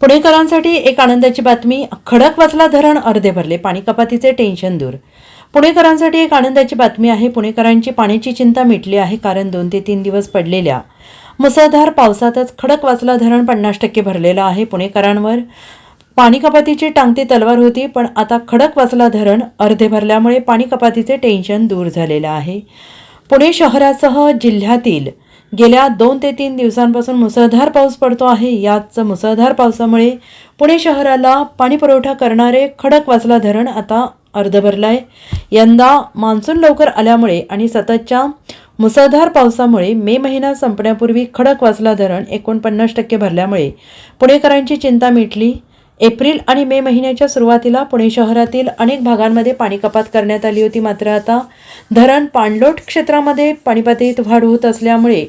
पुणेकरांसाठी एक आनंदाची बातमी खडकवासला धरण अर्धे भरले पाणी कपातीचे टेन्शन दूर. पुणेकरांसाठी एक आनंदाची बातमी आहे पुणेकरांची पाण्याची चिंता मिटली आहे कारण दोन ते तीन दिवस पडलेल्या मुसळधार पावसातच खडक वाचला धरण पन्नास टक्के भरलेलं आहे. पुणेकरांवर पाणी कपातीची टांगती तलवार होती पण आता खडक वाचला धरण अर्धे भरल्यामुळे पाणी कपातीचे टेन्शन दूर झालेलं आहे. पुणे शहरासह जिल्ह्यातील गेल्या दोन ते तीन दिवसांपासून मुसळधार पाऊस पडतो आहे. याच मुसळधार पावसामुळे पुणे शहराला पाणी पुरवठा करणारे खडकवासला धरण आता अर्ध भरलं आहे यंदा मान्सून लवकर आल्यामुळे आणि सततच्या मुसळधार पावसामुळे मे महिना संपण्यापूर्वी खडकवासला धरण एकोणपन्नास टक्के भरल्यामुळे पुणेकरांची चिंता मिटली. एप्रिल आणि मे महिन्याच्या सुरुवातीला पुणे शहरातील अनेक भागांमध्ये पाणी कपात करण्यात आली होती. मात्र आता धरण पाणलोट क्षेत्रामध्ये पाणीपातळीत वाढ होत असल्यामुळे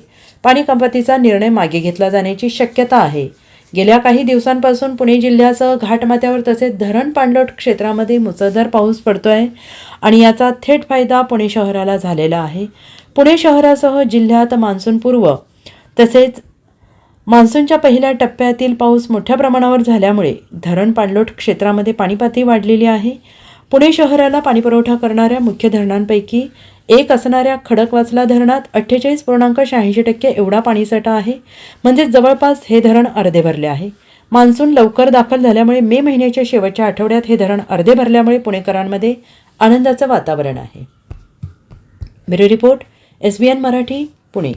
पाणी कपातीचा निर्णय मागे घेतला जाण्याची शक्यता आहे. गेल्या काही दिवसांपासून पुणे जिल्ह्यासह घाटमाथ्यावर तसेच धरण पाणलोट क्षेत्रामध्ये मुसळधार पाऊस पडतो आहे आणि याचा थेट फायदा पुणे शहराला झालेला आहे. पुणे शहरासह जिल्ह्यात मान्सूनपूर्व तसेच मान्सूनच्या पहिल्या टप्प्यातील पाऊस मोठ्या प्रमाणावर झाल्यामुळे धरण पाणलोट क्षेत्रामध्ये पाणीपातळी वाढलेली आहे. पुणे शहराला पाणीपुरवठा करणाऱ्या मुख्य धरणांपैकी एक असणाऱ्या खडकवासला धरणात अठ्ठेचाळीस पूर्णांक शहाऐंशी टक्के एवढा पाणीसाठा आहे. म्हणजे जवळपास हे धरण अर्धे भरले आहे. मान्सून लवकर दाखल झाल्यामुळे मे महिन्याच्या शेवटच्या आठवड्यात हे धरण अर्धे भरल्यामुळे पुणेकरांमध्ये आनंदाचं वातावरण आहे. Bureau report S B N Marathi Pune.